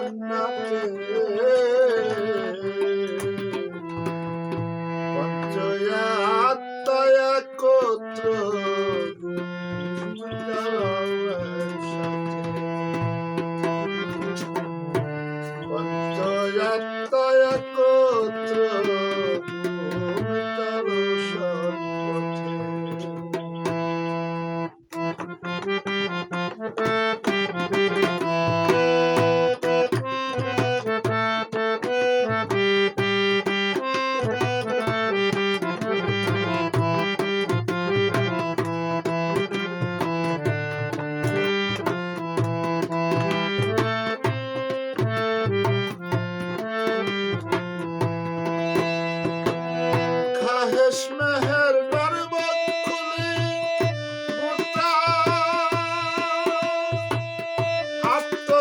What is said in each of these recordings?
জান্নাতে পঞ্চয়াত্ময়া কত্র পঞ্চয়াত্ময়া কত্র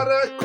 para